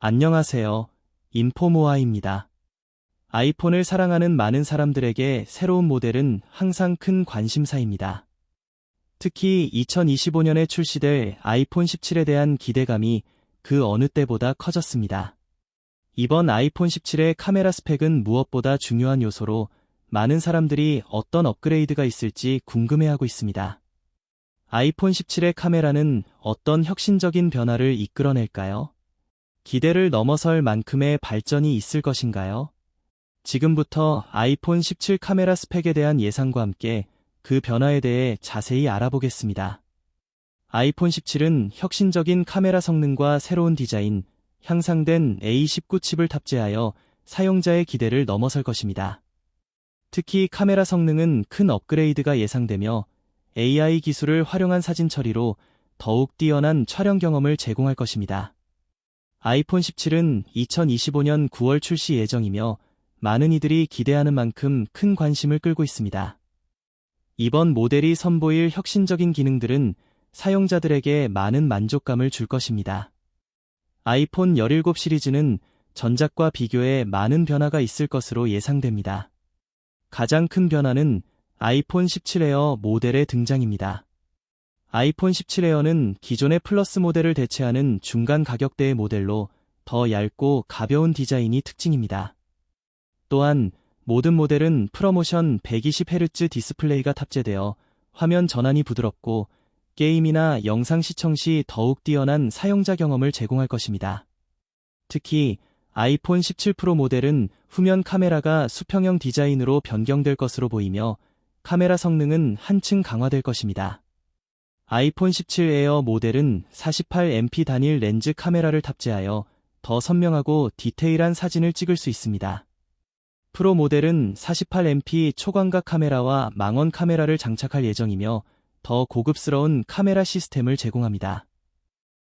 안녕하세요. 인포모아입니다. 아이폰을 사랑하는 많은 사람들에게 새로운 모델은 항상 큰 관심사입니다. 특히 2025년에 출시될 아이폰 17에 대한 기대감이 그 어느 때보다 커졌습니다. 이번 아이폰 17의 카메라 스펙은 무엇보다 중요한 요소로 많은 사람들이 어떤 업그레이드가 있을지 궁금해하고 있습니다. 아이폰 17의 카메라는 어떤 혁신적인 변화를 이끌어낼까요? 기대를 넘어설 만큼의 발전이 있을 것인가요? 지금부터 아이폰 17 카메라 스펙에 대한 예상과 함께 그 변화에 대해 자세히 알아보겠습니다. 아이폰 17은 혁신적인 카메라 성능과 새로운 디자인, 향상된 A19 칩을 탑재하여 사용자의 기대를 넘어설 것입니다. 특히 카메라 성능은 큰 업그레이드가 예상되며 AI 기술을 활용한 사진 처리로 더욱 뛰어난 촬영 경험을 제공할 것입니다. 아이폰 17은 2025년 9월 출시 예정이며 많은 이들이 기대하는 만큼 큰 관심을 끌고 있습니다. 이번 모델이 선보일 혁신적인 기능들은 사용자들에게 많은 만족감을 줄 것입니다. 아이폰 17 시리즈는 전작과 비교해 많은 변화가 있을 것으로 예상됩니다. 가장 큰 변화는 아이폰 17 에어 모델의 등장입니다. 아이폰 17 에어는 기존의 플러스 모델을 대체하는 중간 가격대의 모델로 더 얇고 가벼운 디자인이 특징입니다. 또한 모든 모델은 프로모션 120Hz 디스플레이가 탑재되어 화면 전환이 부드럽고 게임이나 영상 시청 시 더욱 뛰어난 사용자 경험을 제공할 것입니다. 특히 아이폰 17 프로 모델은 후면 카메라가 수평형 디자인으로 변경될 것으로 보이며 카메라 성능은 한층 강화될 것입니다. 아이폰 17 에어 모델은 48MP 단일 렌즈 카메라를 탑재하여 더 선명하고 디테일한 사진을 찍을 수 있습니다. 프로 모델은 48MP 초광각 카메라와 망원 카메라를 장착할 예정이며 더 고급스러운 카메라 시스템을 제공합니다.